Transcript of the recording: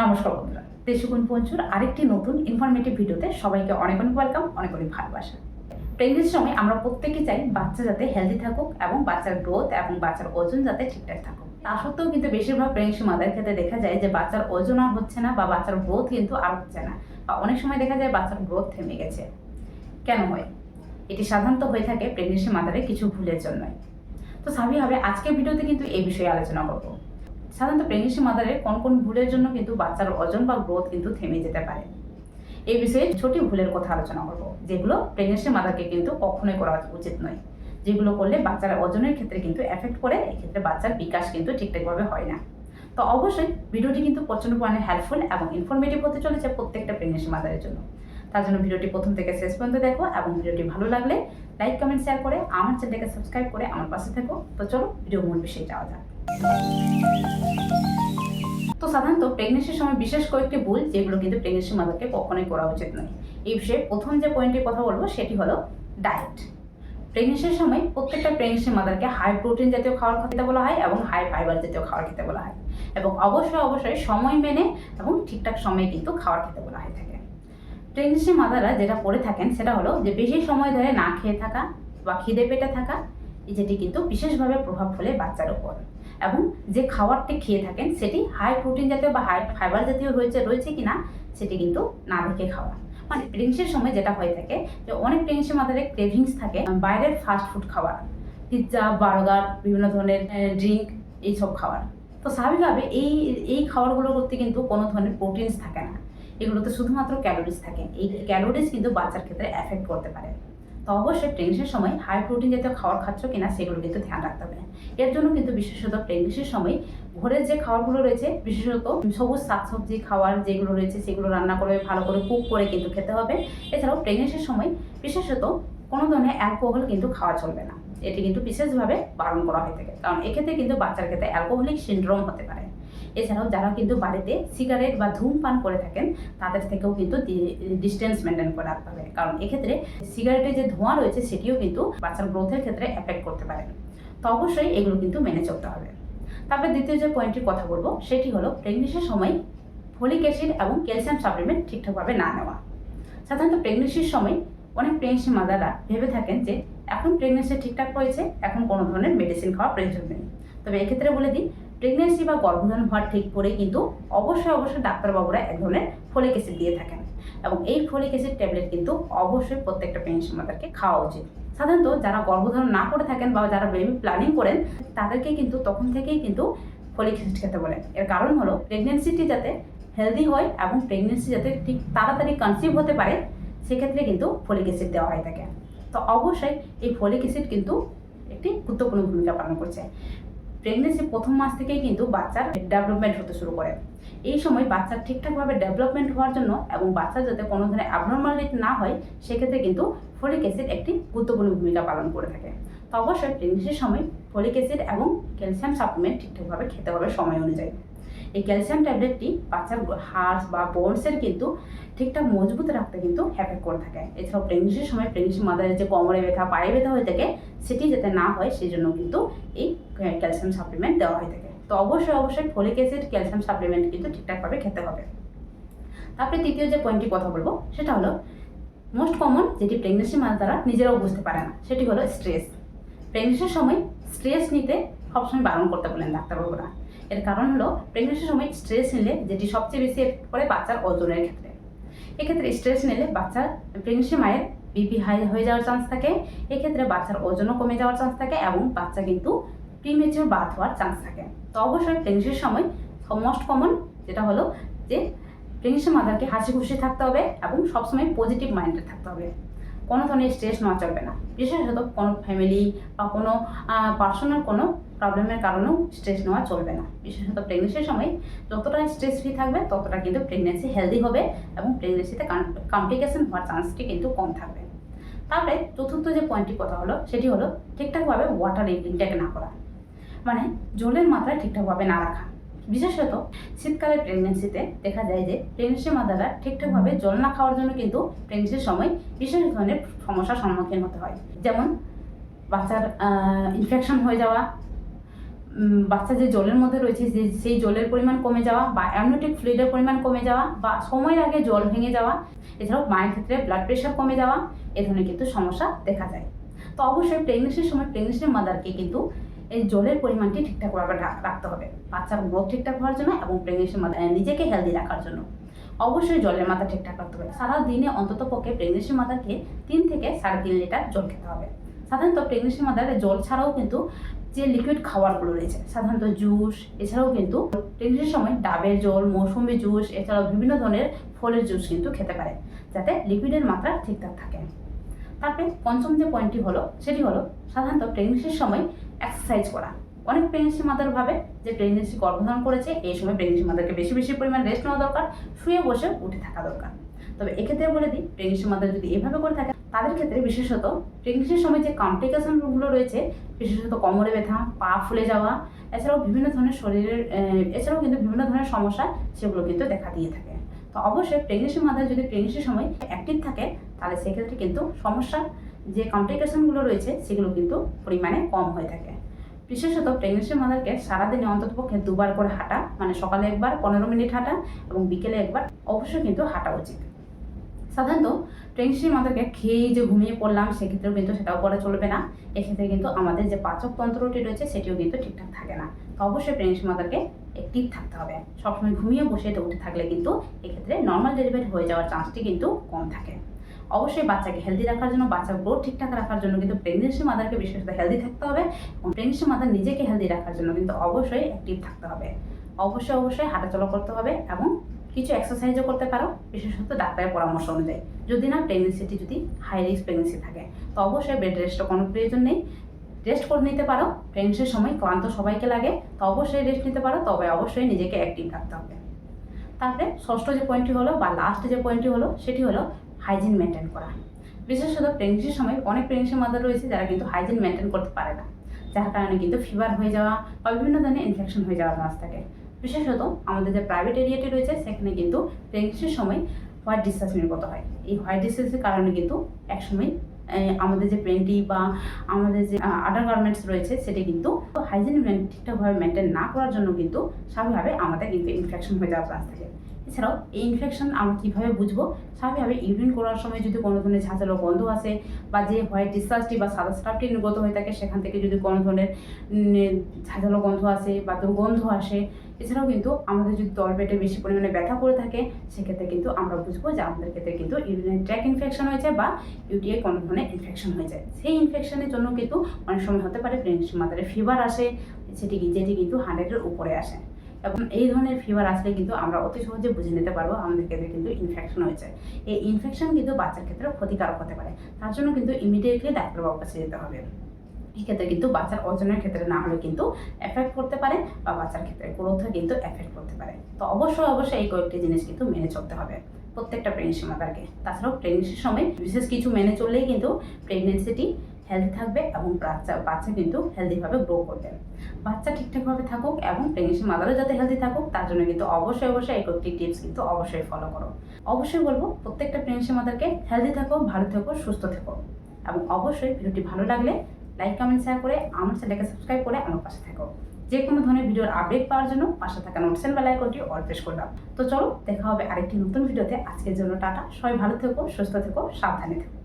নমস্কার বন্ধুরা। দেশগুণ পঞ্চুর আরেকটি নতুন ইনফরমেটিভ ভিডিওতে সবাইকে অনেক অনেক ওয়েলকাম অনেক অনেক ভালোবাসা। প্রেগনেন্সির সময় আমরা প্রত্যেকে চাই বাচ্চা যাতে হেলদি থাকুক এবং বাচ্চার গ্রোথ এবং বাচ্চার ওজন যাতে ঠিকঠাক থাকুক। তা সত্ত্বেও কিন্তু বেশিরভাগ প্রেগনেন্সি মাদের ক্ষেত্রে দেখা যায় যে বাচ্চার ওজন আর হচ্ছে না বা বাচ্চার গ্রোথ কিন্তু আর হচ্ছে না বা অনেক সময় দেখা যায় বাচ্চার গ্রোথ থেমে গেছে। কেন হয়? এটি সাধারণত হয়ে থাকে প্রেগনেন্সি মাদারের কিছু ভুলের জন্যই। তো স্বাভাবিকভাবে আজকের ভিডিওতে কিন্তু এই বিষয়ে আলোচনা করব। সাধারণত প্রেগনেন্সি মাদারের কোন কোন ভুলের জন্য কিন্তু বাচ্চার ওজন বা গ্রোথ কিন্তু থেমে যেতে পারে। এই বিষয়ে ছোটি ভুলের কথা আলোচনা করব, যেগুলো প্রেগনেন্সি মাদারকে কিন্তু কখনোই করা উচিত নয়। যেগুলো করলে বাচ্চার ওজনের ক্ষেত্রে কিন্তু এফেক্ট করে এক্ষেত্রে বাচ্চার বিকাশ কিন্তু ঠিকঠাকভাবে হয় না। তো অবশ্যই ভিডিওটি কিন্তু প্রচণ্ড পরিমাণে হেল্পফুল এবং ইনফরমেটিভ হতে চলেছে প্রত্যেকটা প্রেগনেন্সি মাদারের জন্য। তার জন্য ভিডিওটি প্রথম থেকে শেষ পর্যন্ত দেখো এবং ভিডিওটি ভালো লাগলে লাইক কমেন্ট শেয়ার করে আমার চ্যানেলটাকে সাবস্ক্রাইব করে আমার পাশে থেকো। তো চলো ভিডিও মূল বিষয়ে যাওয়া যাক। তো সাধারণত প্রেগনেন্সির সময় বিশেষ কয়েকটি ভুল, যেগুলো কিন্তু প্রেগনেন্সি মাদারকে কখনোই করা উচিত নয়। এই বিষয়ে প্রথম যে পয়েন্টের কথা বলব, সেটি হলো ডায়েট প্রেগনেন্সির সময় প্রত্যেকটা প্রেগনেন্সি মাদারকে হাই প্রোটিন জাতীয় খাবার খেতে বলা হয় এবং হাই ফাইবার জাতীয় খাবার খেতে বলা হয় এবং অবশ্যই অবশ্যই সময় মেনে এবং ঠিকঠাক সময়ে কিন্তু খাবার খেতে বলা হয় থাকে। প্রেগনেন্সি মাদাররা যেটা করে থাকেন, সেটা হলো যে বেশি সময় ধরে না খেয়ে থাকা বা খিদে পেটে থাকা যেটি কিন্তু বিশেষভাবে প্রভাব ফেলে বাচ্চার উপর। এবং যে খাবারটি খেয়ে থাকেন, সেটি হাই প্রোটিন জাতীয় বা হাই ফাইবার জাতীয় রয়েছে রয়েছে কি না সেটি কিন্তু না দেখে খাওয়া। মানে প্রেগনেন্সির সময় যেটা হয়ে থাকে, যে অনেক প্রেগনেন্সি মাদারে ক্রেভিংস থাকে বাইরের ফাস্ট ফুড খাবার পিৎজা বার্গার বিভিন্ন ধরনের ড্রিঙ্ক এইসব খাবার তো স্বাভাবিকভাবে এই এই খাবারগুলোর করতে কিন্তু কোনো ধরনের প্রোটিনস থাকে না। এগুলোতে শুধুমাত্র ক্যালোরিজ থাকে। এই ক্যালোরিজ কিন্তু বাচ্চার ক্ষেত্রে এফেক্ট করতে পারে। তো অবশ্যই প্রেগনেন্সির সময় হাই প্রোটিন জাতীয় খাবার খাচ্ছ কিনা সেগুলো কিন্তু ধ্যান রাখতে হবে। এর জন্য কিন্তু বিশেষত প্রেগনেন্সির সময় ঘরের যে খাবারগুলো রয়েছে, বিশেষত সবুজ শাকসবজি খাবার যেগুলো রয়েছে, সেগুলো রান্না করে, ভালো করে কুক করে কিন্তু খেতে হবে। এছাড়াও প্রেগনেন্সির সময় বিশেষত কোনো ধরনের অ্যালকোহল কিন্তু খাওয়া চলবে না। এটি কিন্তু বিশেষভাবে বারণ করা হয়ে থাকে। কারণ এক্ষেত্রে কিন্তু বাচ্চার ক্ষেত্রে অ্যালকোহলিক সিন্ড্রোম হতে পারে। এছাড়াও যারা কিন্তু বাড়িতে সিগারেট বা ধূমপান করে থাকেন, তাদের থেকেও কিন্তু ডিস্টেন্স মেনটেন করে রাখতে হবে। কারণ এক্ষেত্রে সিগারেটের যে ধোঁয়া রয়েছে, সেটিও কিন্তু বাচ্চার গ্রোথের ক্ষেত্রে এফেক্ট করতে পারে। তো অবশ্যই এগুলো কিন্তু মেনে চলতে হবে। তারপরে দ্বিতীয় যে পয়েন্টটির কথা বলব, সেটি হলো প্রেগনেন্সির সময় ফলিক অ্যাসিড এবং ক্যালসিয়াম সাপ্লিমেন্ট ঠিকঠাকভাবে না নেওয়া। সাধারণত প্রেগনেন্সির সময় অনেক প্রেগনেন্সি মাদাররা ভেবে থাকেন যে, এখন প্রেগনেন্সি ঠিকঠাক হয়েছে, এখন কোনো ধরনের মেডিসিন খাওয়া প্রয়োজন নেই। তবে এক্ষেত্রে বলে দিই প্রেগনেন্সি বা গর্ভধারণ হওয়ার ঠিক পরে কিন্তু অবশ্যই অবশ্যই ডাক্তারবাবুরা এক ধরনের ফলিক অ্যাসিড দিয়ে থাকেন। এবং এই ফলিক অ্যাসিড ট্যাবলেট কিন্তু অবশ্যই প্রত্যেকটা প্রেগনেন্সি মাদারকে খাওয়া উচিত। সাধারণত যারা গর্ভধারণ না করে থাকেন বা যারা বেবি প্ল্যানিং করেন, তাদেরকে কিন্তু তখন থেকেই কিন্তু ফলিক অ্যাসিড খেতে বলেন। এর কারণ হলো প্রেগনেন্সিটি যাতে হেলদি হয় এবং প্রেগনেন্সি যাতে ঠিক তাড়াতাড়ি কনসিভ হতে পারে, সেক্ষেত্রে কিন্তু ফলিক অ্যাসিড দেওয়া হয়ে থাকে। তো অবশ্যই এই ফলিক অ্যাসিড কিন্তু একটি গুরুত্বপূর্ণ ভূমিকা পালন করছে। প্রেগনেন্সি প্রথম মাস থেকেই কিন্তু বাচ্চার ডেভেলপমেন্ট হতে শুরু করে। এই সময় বাচ্চার ঠিকঠাকভাবে ডেভেলপমেন্ট হওয়ার জন্য এবং বাচ্চার যাতে কোনো ধরনের অ্যাবনর্মালিটি না হয়, সেক্ষেত্রে কিন্তু ফলিক অ্যাসিড একটি গুরুত্বপূর্ণ ভূমিকা পালন করে থাকে। তো অবশ্যই প্রেগনেন্সির সময় ফলিক অ্যাসিড এবং ক্যালসিয়াম সাপ্লিমেন্ট ঠিকঠাকভাবে খেতে হবে সময় অনুযায়ী। এই ক্যালসিয়াম ট্যাবলেটটি বাচ্চার হাড় বা বোনসের কিন্তু ঠিকঠাক মজবুত রাখতে কিন্তু হ্যাপেক করে থাকে। এছাড়াও প্রেগনেন্সির সময় প্রেগনেন্সি মাদারের যে কোমরে ব্যথা, পায়ে ব্যথা হয়ে থাকে, সেটি যাতে না হয় সেই জন্য কিন্তু এই ক্যালসিয়াম সাপ্লিমেন্ট দেওয়া হয়ে থাকে। তো অবশ্যই অবশ্যই ফলিক অ্যাসিড ক্যালসিয়াম সাপ্লিমেন্ট কিন্তু ঠিকঠাকভাবে খেতে হবে। তারপরে তৃতীয় যে পয়েন্টটি কথা বলব, সেটা হলো মোস্ট কমন যেটি প্রেগনেন্সি মাদারা নিজেরাও বুঝতে পারে না, সেটি হলো স্ট্রেস প্রেগনেন্সির সময় স্ট্রেস নিতে সবসময় বারণ করতে বলেন ডাক্তারবাবুরা। এর কারণ হলো প্রেগনেন্সির সময় স্ট্রেস নিলে যেটি সবচেয়ে বেশি এফেক্ট করে বাচ্চার ওজনের ক্ষেত্রে। এক্ষেত্রে স্ট্রেস নিলে বাচ্চার প্রেগনেন্সি মায়ের বিপি হাই হয়ে যাওয়ার চান্স থাকে, এক্ষেত্রে বাচ্চার ওজনও কমে যাওয়ার চান্স থাকে এবং বাচ্চা কিন্তু প্রিমেচিউর বার্থ হওয়ার চান্স থাকে। তো অবশ্যই প্রেগনেন্সির সময় মোস্ট কমন যেটা হলো যে প্রেগনেন্সি মাদারকে হাসি খুশি থাকতে হবে এবং সবসময় পজিটিভ মাইন্ডে থাকতে হবে। কোনো ধরনের স্ট্রেস নেওয়া চলবে না। বিশেষত কোনো ফ্যামিলি বা কোনো পার্সোনাল কোনো প্রবলেমের কারণেও স্ট্রেস নেওয়া চলবে না। বিশেষত প্রেগনেন্সির সময় যতটা স্ট্রেস ফ্রি থাকবে, ততটা কিন্তু প্রেগনেন্সি হেলদি হবে এবং প্রেগনেন্সিতে কমপ্লিকেশন হওয়ার চান্সটি কিন্তু কম থাকবে। তারপরে চতুর্থ যে পয়েন্টটি কথা হলো, সেটি হলো ঠিকঠাকভাবে ওয়াটার ইনটেক না করা। মানে জলের মাত্রা ঠিকঠাকভাবে না রাখা। বিশেষত শীতকালের প্রেগনেন্সিতে দেখা যায় যে প্রেগনেন্সি মাদারা ঠিকঠাকভাবে জল না খাওয়ার জন্য কিন্তু প্রেগনেন্সির সময় বিশেষ ধরনের সমস্যার সম্মুখীন হতে হয়। যেমন বাচ্চার ইনফেকশন হয়ে যাওয়া বাচ্চা যে জলের মধ্যে রয়েছে যে, সেই জলের পরিমাণ কমে যাওয়া বা অ্যামনোটিক ফ্লুইডের পরিমাণ কমে যাওয়া বা সময়ের আগে জল ভেঙে যাওয়া, এছাড়াও মায়ের ক্ষেত্রে ব্লাড প্রেশার কমে যাওয়া, এ ধরনের কিন্তু সমস্যা দেখা যায়। তো অবশ্যই প্রেগনেন্সির সময় প্রেগনেন্সির মাদারকে কিন্তু এই জলের পরিমাণটি ঠিকঠাক রাখতে হবে। বাচ্চার গ্রোথ ঠিকঠাক হওয়ার জন্য এবং প্রেগনেন্সির মাদার নিজেকে হেলদি রাখার জন্য। অবশ্যই জলের মাথা ঠিকঠাক রাখতে হবে। সারা দিনে অন্তত পক্ষে প্রেগনেন্সি মাদারকে তিন থেকে সাড়ে তিন লিটার জল খেতে হবে। সাধারণত প্রেগনেন্সি মাদারে জল ছাড়াও কিন্তু যে লিকুইড খাবারগুলো রয়েছে, সাধারণত জুস এছাড়াও কিন্তু প্রেগনেন্সির সময় ডাবের জল, মৌসুমি জুস এছাড়াও বিভিন্ন ধরনের ফলের জুস কিন্তু খেতে পারে, যাতে লিকুইডের মাত্রা ঠিকঠাক থাকে। তারপরে পঞ্চম যে পয়েন্টটি হলো, সেটি হলো সাধারণত প্রেগনেন্সির সময় এক্সারসাইজ করা। অনেক প্রেগনেন্সি মাদার ভাবে যে প্রেগনেন্সি গর্ভধারণ করেছে, এই সময় প্রেগনেন্সি মাদারকে বেশি বেশি পরিমাণ রেস্ট নেওয়া দরকার, শুয়ে বসে উঠে থাকা দরকার। তবে এক্ষেত্রে বলে দিই প্রেগনেন্সি মাদার যদি এভাবে করে থাকে, তাদের ক্ষেত্রে বিশেষত প্রেগনেন্সির সময় যে কমপ্লিকেশনগুলো রয়েছে, বিশেষত কোমরে ব্যথা, পা ফুলে যাওয়া, এছাড়াও বিভিন্ন ধরনের শরীরের এছাড়াও কিন্তু বিভিন্ন ধরনের সমস্যা সেগুলো কিন্তু দেখা দিয়ে থাকে। তো অবশ্যই প্রেগনেন্সি মাদার যদি প্রেগনেন্সির সময় অ্যাক্টিভ থাকে, তাহলে সেক্ষেত্রে কিন্তু সমস্যা যে কমপ্লিকেশনগুলো রয়েছে, সেগুলো কিন্তু পরিমাণে কম হয়ে থাকে। বিশেষত প্রেগনেন্সি মাদারকে সারাদিনে অন্ততপক্ষে দুবার করে হাঁটা মানে সকালে একবার, পনেরো মিনিট হাঁটা এবং বিকেলে একবার, অবশ্যই কিন্তু হাঁটা উচিত। সাধারণত প্রেগনেন্সি মাদারকে খেয়েই যে ঘুমিয়ে পড়লাম, সেক্ষেত্রেও কিন্তু সেটাও করা চলবে না। এক্ষেত্রে কিন্তু আমাদের যে পাচক তন্ত্রটি রয়েছে, সেটিও কিন্তু ঠিকঠাক থাকে না। তো অবশ্যই প্রেগনেন্সি মাদারকে অ্যাক্টিভ থাকতে হবে। সবসময় ঘুমিয়ে বসে উঠে থাকলে কিন্তু এক্ষেত্রে নর্মাল ডেলিভারি হয়ে যাওয়ার চান্সটি কিন্তু কম থাকে। অবশ্যই বাচ্চাকে হেলদি রাখার জন্য, বাচ্চার গ্রোথ ঠিকঠাক রাখার জন্য কিন্তু প্রেগনেন্সি মাদারকে বিশেষত হেলদি থাকতে হবে এবং প্রেগনেন্সি মাদার নিজেকে হেলদি রাখার জন্য কিন্তু অবশ্যই অ্যাক্টিভ থাকতে হবে। অবশ্যই অবশ্যই হাঁটাচলা করতে হবে এবং কিছু এক্সারসাইজও করতে পারো, বিশেষত ডাক্তারের পরামর্শ অনুযায়ী। যদি না প্রেগনেন্সিটি যদি হাই রিস্ক প্রেগনেন্সি থাকে, তো অবশ্যই বেড রেস্টও কোনো প্রয়োজন নেই। রেস্ট করে নিতে পারো প্রেগনেন্সির সময় ক্লান্ত সবাইকে লাগে, তো অবশ্যই রেস্ট নিতে পারো, তবে অবশ্যই নিজেকে অ্যাক্টিভ রাখতে হবে। তারপরে ষষ্ঠ যে পয়েন্টটি হলো বা লাস্ট যে পয়েন্টটি হলো, সেটি হলো হাইজিন মেনটেন করা বিশেষত প্রেগনেন্সির সময় অনেক প্রেগনেন্সি মাদার রয়েছে যারা কিন্তু হাইজিন মেনটেন করতে পারে না। যার কারণে কিন্তু ফিভার হয়ে যাওয়া বা বিভিন্ন ধরনের ইনফেকশন হয়ে যাওয়ার চান্স থাকে। বিশেষত আমাদের যে প্রাইভেট এরিয়াটি রয়েছে, সেখানে কিন্তু প্রেগনেন্সির সময় হোয়াইট ডিসচার্জ নির্গত হয়। এই হোয়াইট ডিসচার্জের কারণে কিন্তু একসময় আমাদের যে পেন্টি বা আমাদের যে আডার গার্মেন্টস রয়েছে, সেটি কিন্তু হাইজিন ঠিকঠাকভাবে মেনটেন না করার জন্য কিন্তু স্বাভাবিকভাবে আমাদের কিন্তু ইনফেকশন হয়ে যাওয়ার চান্স থাকে। এছাড়াও এই ইনফেকশন আমরা কীভাবে বুঝব? স্বাভাবিকভাবে ইউরিন করার সময় যদি কোনো ধরনের ঝাঁঝালো গন্ধ আসে বা যে হোয়াইট ডিসচার্জটি বা সাদা স্টাফটি নির্গত হয়ে থাকে, সেখান থেকে যদি কোনো ধরনের ঝাঁঝালো গন্ধ আসে বা দুর্গন্ধ আসে, এছাড়াও কিন্তু আমাদের যদি তল পেটে বেশি পরিমাণে ব্যথা করে থাকে, সেক্ষেত্রে কিন্তু আমরা বুঝব যে আমাদের ক্ষেত্রে কিন্তু ইউরিনারি ট্র্যাক ইনফেকশন হয়েছে বা ইউটিআই কোনো ধরনের ইনফেকশন হয়ে যায় সেই ইনফেকশনের জন্য কিন্তু অনেক সময় হতে পারে প্রেগনেন্সি ফিভার আসে, সেটি যেটি কিন্তু হান্ড্রেডের উপরে আসে। এবং এই ধরনের ফিভার আসলে কিন্তু আমরা অতি সহজে বুঝে নিতে পারব, আমাদের ক্ষেত্রে কিন্তু ইনফেকশন হয়েছে। এই ইনফেকশন কিন্তু বাচ্চার ক্ষেত্রে ক্ষতিকারক হতে পারে। তার জন্য কিন্তু ইমিডিয়েটলি ডাক্তারবাবুর কাছে যেতে হবে। এক্ষেত্রে কিন্তু বাচ্চার ওজনের ক্ষেত্রে না হলে কিন্তু এফেক্ট করতে পারে বা বাচ্চার ক্ষেত্রে গ্রোথে কিন্তু এফেক্ট করতে পারে। তো অবশ্যই অবশ্যই এই কয়েকটি জিনিস কিন্তু মেনে চলতে হবে। প্রত্যেকটা প্রেগনেন্সি মাদারকে তাছাড়াও প্রেগনেন্সির সময় বিশেষ কিছু মেনে চললেই কিন্তু প্রেগনেন্সিটি হেলদি থাকবে এবং বাচ্চা বাচ্চা কিন্তু হেলদিভাবে গ্রো করবে। বাচ্চা ঠিকঠাকভাবে থাকুক এবং প্রেগনেন্সি মাদারও যাতে হেলদি থাকুক, তার জন্য কিন্তু অবশ্যই অবশ্যই এই কয়েকটি টিপস কিন্তু অবশ্যই ফলো করো। অবশ্যই বলব, প্রত্যেকটা প্রেগনেন্সি মাদারকে হেলদি থাকো, ভালো থেকো, সুস্থ থেকো। এবং অবশ্যই ভিডিওটি ভালো লাগলে লাইক কমেন্ট শেয়ার করে আমার চ্যানেলকে সাবস্ক্রাইব করে আমার পাশে থাকো। যে কোনো ধরনের ভিডিওর আপডেট পাওয়ার জন্য পাশে থাকা নোটসেন বেল আইকনটি অল প্রেস করলাম তো চলো, দেখা হবে আরেকটি নতুন ভিডিওতে। আজকের জন্য টাটা। সবাই ভালো থেকো, সুস্থ থেকো, সাবধানে থেকো।